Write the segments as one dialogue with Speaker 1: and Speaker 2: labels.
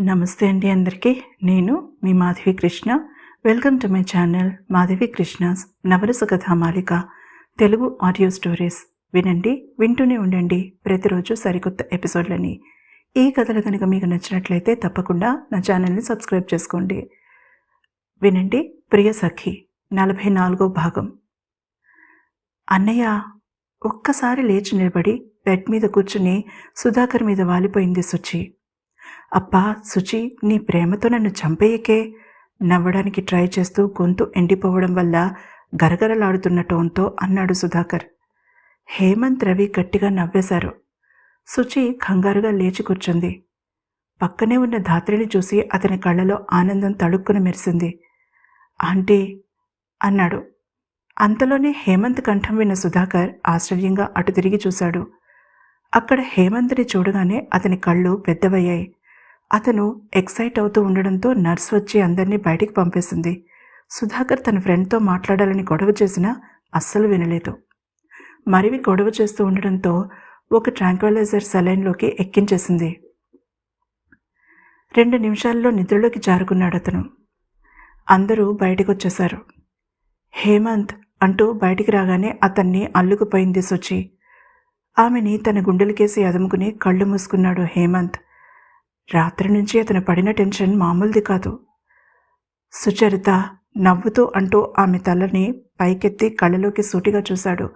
Speaker 1: నమస్తే అండి అందరికీ. నేను మీ Madhavi Krishna. Welcome to my channel Madhavi Krishna's Navarasa Kathamalika Telugu audio stories వినండి వింటూనే ఉండండి. ప్రతిరోజు సరికొత్త ఎపిసోడ్లని. ఈ కథలు కనుక మీకు నచ్చినట్లయితే తప్పకుండా నా ఛానల్ని సబ్స్క్రైబ్ చేసుకోండి. వినండి ప్రియ సఖి నలభై నాలుగో భాగం. అన్నయ్య ఒక్కసారి లేచి నిలబడి బెడ్ మీద కూర్చుని సుధాకర్ మీద వాలిపోయింది సుచి. అప్పా సుచి నీ ప్రేమతో నన్ను చంపేయకే నవ్వడానికి ట్రై చేస్తూ గొంతు ఎండిపోవడం వల్ల గరగరలాడుతున్న టోన్తో అన్నాడు సుధాకర్. హేమంత్ రవి గట్టిగా నవ్వేశారు. సుచి కంగారుగా లేచి కూర్చుంది. పక్కనే ఉన్న ధాత్రిని చూసి అతని కళ్ళలో ఆనందం తడుక్కుని మెరిసింది. ఆంటీ అన్నాడు. అంతలోనే హేమంత్ కంఠం విన్న సుధాకర్ ఆశ్చర్యంగా అటు తిరిగి చూశాడు. అక్కడ హేమంత్ని చూడగానే అతని కళ్ళు పెద్దవయ్యాయి. అతను ఎక్సైట్ అవుతూ ఉండడంతో నర్స్ వచ్చి అందరినీ బయటికి పంపేసింది. సుధాకర్ తన ఫ్రెండ్తో మాట్లాడాలని గొడవ చేసినా అస్సలు వినలేదు. మరివి గొడవ చేస్తూ ఉండడంతో ఒక ట్రాంక్వలైజర్ సెలైన్లోకి ఎక్కించేసింది. రెండు నిమిషాల్లో నిద్రలోకి జారుకున్నాడు అతను. అందరూ బయటకు వచ్చేశారు హేమంత్ అంటూ బయటికి రాగానే అతన్ని అల్లుకుపోయింది సుచి. ఆమెని తన గుండెలకేసి అదుముకుని కళ్ళు మూసుకున్నాడు హేమంత్. రాత్రి నుంచి అతను పడిన టెన్షన్ మామూలుది కాదు. సుచరిత నవ్వుతూ అంటూ ఆమె తలని పైకెత్తి కళ్ళలోకి సూటిగా చూశాడు.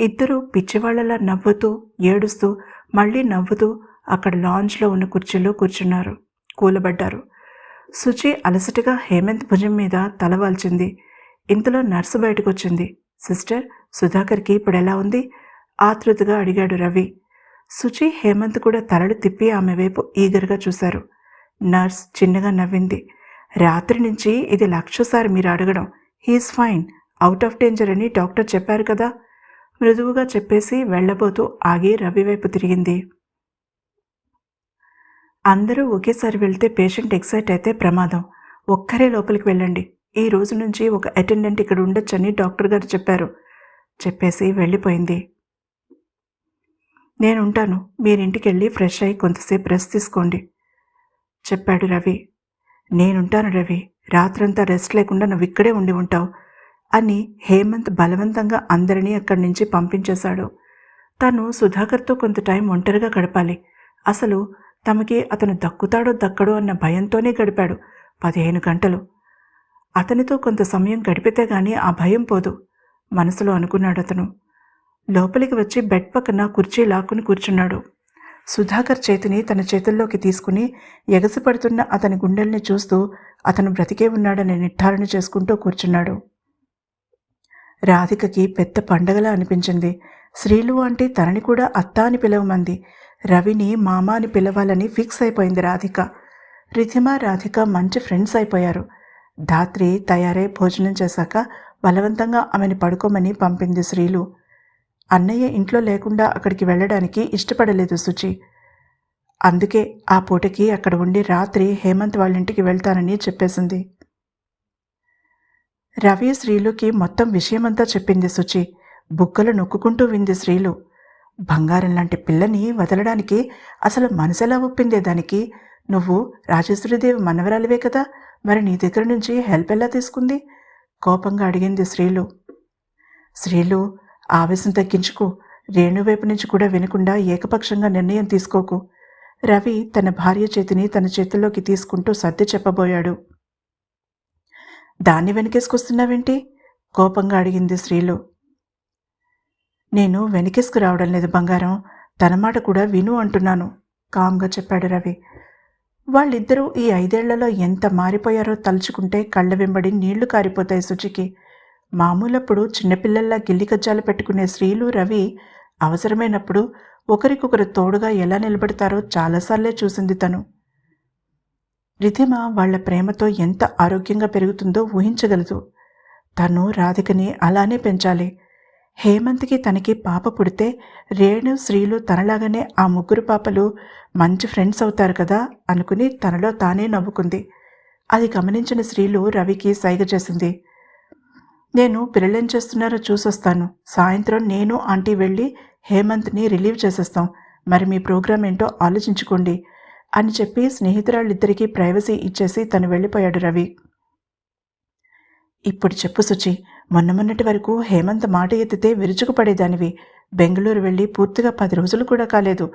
Speaker 1: ఇద్దరూ పిచ్చివాళ్ళలా నవ్వుతూ ఏడుస్తూ మళ్ళీ నవ్వుతూ అక్కడ లాంజ్లో ఉన్న కుర్చీలో కూర్చున్నారు కూలబడ్డారు. సుచి అలసటగా హేమంత్ భుజం మీద తల వాల్చింది. ఇంతలో నర్సు బయటకు వచ్చింది సిస్టర్ సుధాకర్కి ఇప్పుడు ఎలా ఉంది? ఆతృతగా అడిగాడు రవి. సుచి హేమంత్ కూడా తలలు తిప్పి ఆమె వైపు ఈగర్గా చూశారు. నర్స్ చిన్నగా నవ్వింది. రాత్రి నుంచి ఇది లక్షసారి మీరు అడగడం. He's fine. Out of danger అని డాక్టర్ చెప్పారు కదా. మృదువుగా చెప్పేసి వెళ్ళబోతూ ఆగి రవి వైపు తిరిగింది. అందరూ ఒకేసారి వెళ్తే పేషెంట్ ఎక్సైట్ అయితే ప్రమాదం. ఒక్కరే లోపలికి వెళ్ళండి. ఈ రోజు నుంచి ఒక అటెండెంట్ ఇక్కడ ఉండొచ్చని డాక్టర్ గారు చెప్పారు. చెప్పేసి వెళ్ళిపోయింది. నేనుంటాను. మీరింటికి వెళ్ళి ఫ్రెష్ అయ్యి కొంతసేపు రెస్ట్ తీసుకోండి. చెప్పాడు రవి. నేనుంటాను రవి. రాత్రంతా రెస్ట్ లేకుండా నువ్వు ఇక్కడే ఉండి ఉంటావు అని హేమంత్ బలవంతంగా అందరినీ అక్కడి నుంచి పంపించేశాడు. తను సుధాకర్తో కొంత టైం ఒంటరిగా గడపాలి. అసలు తమకి అతను దక్కుతాడో దక్కడో అన్న భయంతోనే గడిపాడు పదిహేను గంటలు. అతనితో కొంత సమయం గడిపితే గాని ఆ భయం పోదు. మనసులో అనుకున్నాడు అతను లోపలికి వచ్చి బెడ్ పక్కన కుర్చీ లాక్కుని కూర్చున్నాడు. సుధాకర్ చేతిని తన చేతుల్లోకి తీసుకుని ఎగసిపడుతున్న అతని గుండెల్ని చూస్తూ అతను బ్రతికే ఉన్నాడని నిర్ధారణ చేసుకుంటూ కూర్చున్నాడు. రాధికకి పెద్ద పండగలా అనిపించింది. శ్రీలు అంటే తనని కూడా అత్త అని పిలవమంది. రవిని మామ అని పిలవాలని ఫిక్స్ అయిపోయింది రాధిక. రిధిమ రాధిక మంచి ఫ్రెండ్స్ అయిపోయారు. ధాత్రి తయారై భోజనం చేశాక బలవంతంగా ఆమెను పడుకోమని పంపింది శ్రీలు. అన్నయ్య ఇంట్లో లేకుండా అక్కడికి వెళ్ళడానికి ఇష్టపడలేదు సుచి. అందుకే ఆ పూటకి అక్కడ ఉండి రాత్రి హేమంత్ వాళ్ళ ఇంటికి వెళ్తానని చెప్పేసింది. రవి శ్రీలుకి మొత్తం విషయమంతా చెప్పింది సుచి. బుగ్గలు నొక్కుంటూ వింది శ్రీలు. బంగారం లాంటి పిల్లని వదలడానికి అసలు మనసెలా ఒప్పిందే దానికి? నువ్వు రాజేశ్వరిదేవి మనవరాలివే కదా? మరి నీ దగ్గర నుంచి హెల్ప్ ఎలా తీసుకుంది? కోపంగా అడిగింది శ్రీలు. శ్రీలు ఆవేశం తగ్గించుకో. రేణువైపు నుంచి కూడా వినకుండా ఏకపక్షంగా నిర్ణయం తీసుకోకు. రవి తన భార్య చేతిని తన చేతుల్లోకి తీసుకుంటూ సర్ది చెప్పబోయాడు. దాన్ని వెనకేసుకొస్తున్నావేంటి? కోపంగా అడిగింది శ్రీలు నేను వెనకేసుకు రావడం లేదు బంగారం. తన మాట కూడా విను అంటున్నాను కామ్గా చెప్పాడు రవి. వాళ్ళిద్దరూ ఈ ఐదేళ్ళలో ఎంత మారిపోయారో తలుచుకుంటే కళ్ళ వెంబడి నీళ్ళు కారిపోతాయి శుచికి మామూలప్పుడు చిన్నపిల్లల్లా గిల్లి కజ్జాలు పెట్టుకునే శ్రీలు రవి అవసరమైనప్పుడు ఒకరికొకరు తోడుగా ఎలా నిలబడతారో చాలాసార్లే చూసింది తను. రిధిమ వాళ్ళ ప్రేమతో ఎంత ఆరోగ్యంగా పెరుగుతుందో ఊహించగలదు. తను రాధికని అలానే పెంచాలి. హేమంత్కి తనకి పాప పుడితే రేణు శ్రీలు తనలాగానే ఆ ముగ్గురు పాపలు మంచి ఫ్రెండ్స్ అవుతారు కదా అనుకుని తనలో తానే నవ్వుకుంది. అది గమనించిన శ్రీలు రవికి సైగ చేసింది. నేను పిల్లలేం చేస్తున్నారో చూసొస్తాను. సాయంత్రం నేను ఆంటీ వెళ్ళి హేమంత్ని రిలీవ్ చేసేస్తాం. మరి మీ ప్రోగ్రాం ఏంటో ఆలోచించుకోండి అని చెప్పి స్నేహితురాళ్ళిద్దరికీ ప్రైవసీ ఇచ్చేసి తను వెళ్ళిపోయాడు రవి. ఇప్పుడు చెప్పు సుచి మొన్న మొన్నటి వరకు హేమంత్ మాట ఎత్తితే విరుచుకుపడేదానివి బెంగళూరు వెళ్ళి పూర్తిగా పది రోజులు కూడా కాలేదు.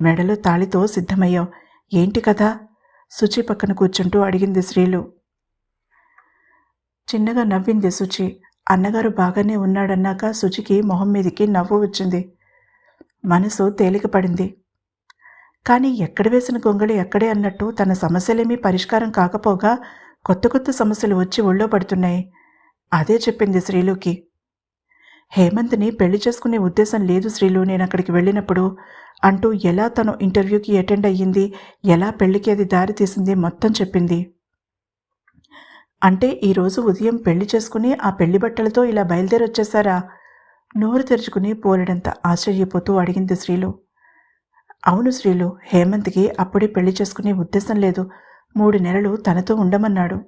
Speaker 1: మెడలో తాళితో సిద్ధమయ్యావు. ఏంటి కదా సుచి పక్కన కూర్చుంటూ అడిగింది శ్రీలు. చిన్నగా నవ్వింది సుచి. అన్నగారు బాగానే ఉన్నాడన్నాక సుచికి మొహం మీదికి నవ్వు వచ్చింది. మనసు తేలికపడింది. కానీ ఎక్కడ వేసిన గొంగళి ఎక్కడే అన్నట్టు తన సమస్యలేమీ పరిష్కారం కాకపోగా కొత్త కొత్త సమస్యలు వచ్చి ఒళ్ళో పడుతున్నాయి. అదే చెప్పింది శ్రీలుకి. హేమంత్ని పెళ్ళి చేసుకునే ఉద్దేశం లేదు శ్రీలు నేను అక్కడికి వెళ్ళినప్పుడు అంటూ ఎలా తను ఇంటర్వ్యూకి అటెండ్ అయ్యింది ఎలా పెళ్ళికి అది దారి తీసింది మొత్తం చెప్పింది. అంటే ఈరోజు ఉదయం పెళ్ళి చేసుకుని ఆ పెళ్ళి బట్టలతో ఇలా బయలుదేరి వచ్చేసారా నోరు తెరుచుకుని పోలెడంత ఆశ్చర్యపోతూ అడిగింది శ్రీలు. అవును శ్రీలు హేమంత్కి అప్పుడే పెళ్ళి చేసుకునే ఉద్దేశం లేదు. మూడు నెలలు తనతో ఉండమన్నాడు.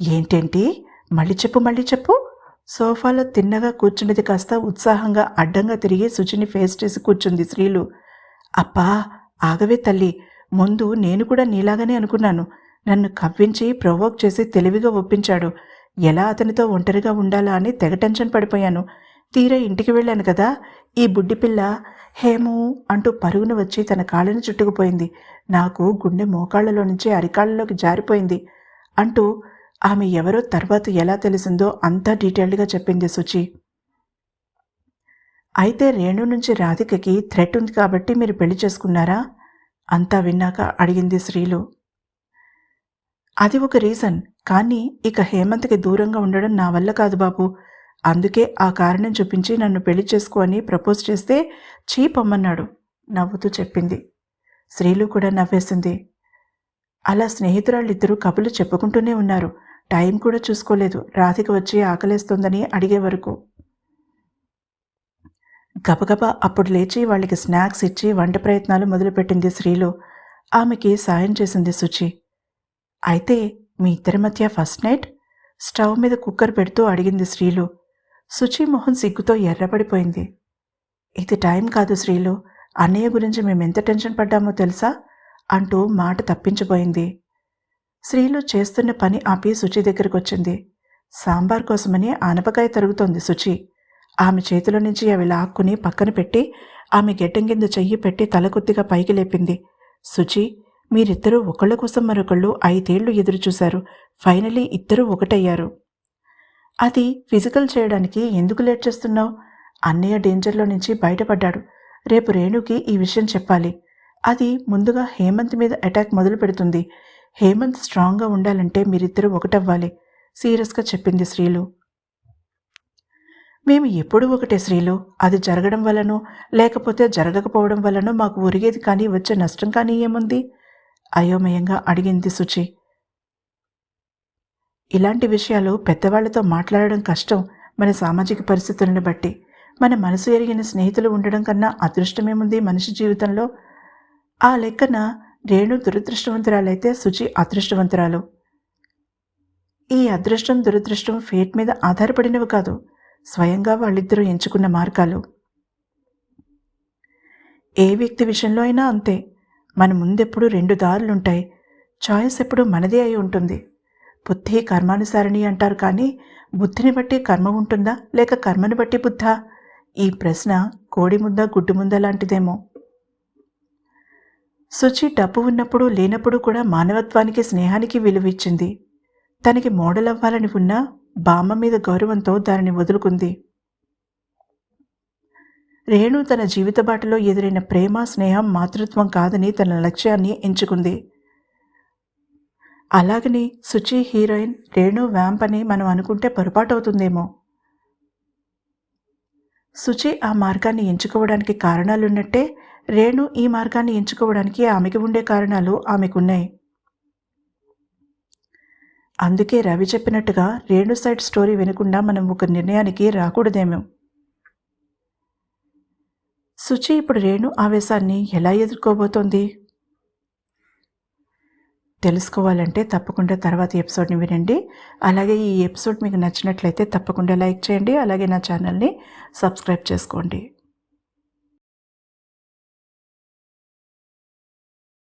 Speaker 1: ఏంటేంటి? మళ్ళీ చెప్పు మళ్ళీ చెప్పు. సోఫాలో తిన్నగా కూర్చున్నది కాస్త ఉత్సాహంగా అడ్డంగా తిరిగి శుచిని ఫేస్ చేసి కూర్చుంది శ్రీలు. అప్పా ఆగవే తల్లి. ముందు నేను కూడా నీలాగానే అనుకున్నాను. నన్ను కవ్వించి ప్రొవోక్ చేసి తెలివిగా ఒప్పించాడు. ఎలా అతనితో ఒంటరిగా ఉండాలా అని తెగ టెన్షన్ పడిపోయాను. తీరా ఇంటికి వెళ్ళాను కదా. ఈ బుడ్డిపిల్ల హేము అంటూ పరుగున వచ్చి తన కాళ్ళని చుట్టుకుపోయింది. నాకు గుండె మోకాళ్ళలో నుంచి అరికాళ్ళలోకి జారిపోయింది అంటూ ఆమె ఎవరో తర్వాత ఎలా తెలిసిందో అంతా డీటెయిల్డ్గా చెప్పింది సుచి. అయితే రేణు నుంచి రాధికకి థ్రెట్ ఉంది కాబట్టి మీరు పెళ్ళి చేసుకున్నారా? అంతా విన్నాక అడిగింది శ్రీలు. అది ఒక రీజన్. కానీ ఇక హేమంత్కి దూరంగా ఉండడం నా వల్ల కాదు బాబు. అందుకే ఆ కారణం చూపించి నన్ను పెళ్ళి చేసుకో అని ప్రపోజ్ చేస్తే చీపమ్మన్నాడు నవ్వుతూ చెప్పింది. శ్రీలు కూడా నవ్వేసింది. అలా స్నేహితురాళ్ళిద్దరూ కబులు చెప్పుకుంటూనే ఉన్నారు. టైం కూడా చూసుకోలేదు. రాధిక వచ్చి ఆకలేస్తుందని అడిగే వరకు. గబగబా అప్పుడు లేచి వాళ్ళకి స్నాక్స్ ఇచ్చి వంట ప్రయత్నాలు మొదలుపెట్టింది శ్రీలు ఆమెకి సాయం చేసింది సుచి. అయితే మీ ఇద్దరి మధ్య ఫస్ట్ నైట్ స్టవ్ మీద కుక్కర్ పెడుతూ అడిగింది శ్రీలు. శుచిమోహన్ సిగ్గుతో ఎర్రబడిపోయింది. ఇది టైం కాదు శ్రీలు. అన్నయ్య గురించి మేము ఎంత టెన్షన్ పడ్డామో తెలుసా? అంటూ మాట తప్పించిపోయింది శ్రీలు చేస్తున్న పని ఆపి శుచి దగ్గరికి వచ్చింది. సాంబార్ కోసమని ఆనపకాయ తరుగుతోంది శుచి ఆమె చేతిలో నుంచి అవి లాక్కుని పక్కన పెట్టి ఆమె గెడ్డం కింద చెయ్యి పెట్టి తలకొద్దిగా పైకి లేపింది. శుచి మీరిద్దరూ ఒకళ్ళ కోసం మరొకళ్ళు ఐదేళ్ళు ఎదురుచూశారు. ఫైనలీ ఇద్దరూ ఒకటయ్యారు. అది ఫిజికల్ చేయడానికి ఎందుకు లేట్ చేస్తున్నావు? అన్నయ్య డేంజర్లో నుంచి బయటపడ్డాడు. రేపు రేణుకి ఈ విషయం చెప్పాలి. అది ముందుగా హేమంత్ మీద అటాక్ మొదలు పెడుతుంది హేమంత్ స్ట్రాంగ్గా ఉండాలంటే మీరిద్దరూ ఒకటవ్వాలి. సీరియస్గా చెప్పింది శ్రీలు. మేము ఎప్పుడు ఒకటే శ్రీలు. అది జరగడం వలనో లేకపోతే జరగకపోవడం వలనో మాకు ఒరిగేది కానీ వచ్చే నష్టం కానీ ఏముంది? అయోమయంగా అడిగింది సుచి. ఇలాంటి విషయాలు పెద్దవాళ్ళతో మాట్లాడడం కష్టం మన సామాజిక పరిస్థితులను బట్టి. మన మనసు ఎరిగిన స్నేహితులు ఉండడం కన్నా అదృష్టమేముంది మనిషి జీవితంలో? ఆ లెక్కన రేణు దురదృష్టవంతురాలైతే శుచి అదృష్టవంతురాలు. ఈ అదృష్టం దురదృష్టం ఫేట్ మీద ఆధారపడినవి కాదు స్వయంగా వాళ్ళిద్దరూ ఎంచుకున్న మార్గాలు. ఏ వ్యక్తి విషయంలో అయినా అంతే. మన ముందెప్పుడు రెండు దారులుంటాయి. చాయిస్ ఎప్పుడు మనదే అయి ఉంటుంది. బుద్ధి కర్మానుసారిణి అంటారు కానీ బుద్ధిని బట్టి కర్మ ఉంటుందా? లేక కర్మను బట్టి బుద్ధా? ఈ ప్రశ్న కోడి ముద్ద గుడ్డు ముందా లాంటిదేమో. సుచి డబ్బు ఉన్నప్పుడు లేనప్పుడు కూడా మానవత్వానికి స్నేహానికి విలువిచ్చింది. తనకి మోడల్ అవ్వాలని ఉన్న బామ్మ మీద గౌరవంతో దానిని వదులుకుంది. రేణు తన జీవిత బాటలో ఎదురైన ప్రేమ స్నేహం మాతృత్వం కాదని తన లక్ష్యాన్ని ఎంచుకుంది. అలాగని సుచి హీరోయిన్ రేణు వ్యాంప్ అని మనం అనుకుంటే పొరపాటు అవుతుందేమో. సుచి ఆ మార్గాన్ని ఎంచుకోవడానికి కారణాలున్నట్టే రేణు ఈ మార్గాన్ని ఎంచుకోవడానికి ఆమెకి ఉండే కారణాలు ఆమెకున్నాయి. అందుకే రవి చెప్పినట్టుగా రేణు సైడ్ స్టోరీ వినకుండా మనం ఒక నిర్ణయానికి రాకూడదేమో. సుచి ఇప్పుడు రేణు ఆవేశాన్ని ఎలా ఎదుర్కోబోతోంది? తెలుసుకోవాలంటే తప్పకుండా తర్వాత ఎపిసోడ్ని వినండి. అలాగే ఈ ఎపిసోడ్ మీకు నచ్చినట్లయితే తప్పకుండా లైక్ చేయండి. అలాగే నా ఛానల్ని సబ్స్క్రైబ్ చేసుకోండి.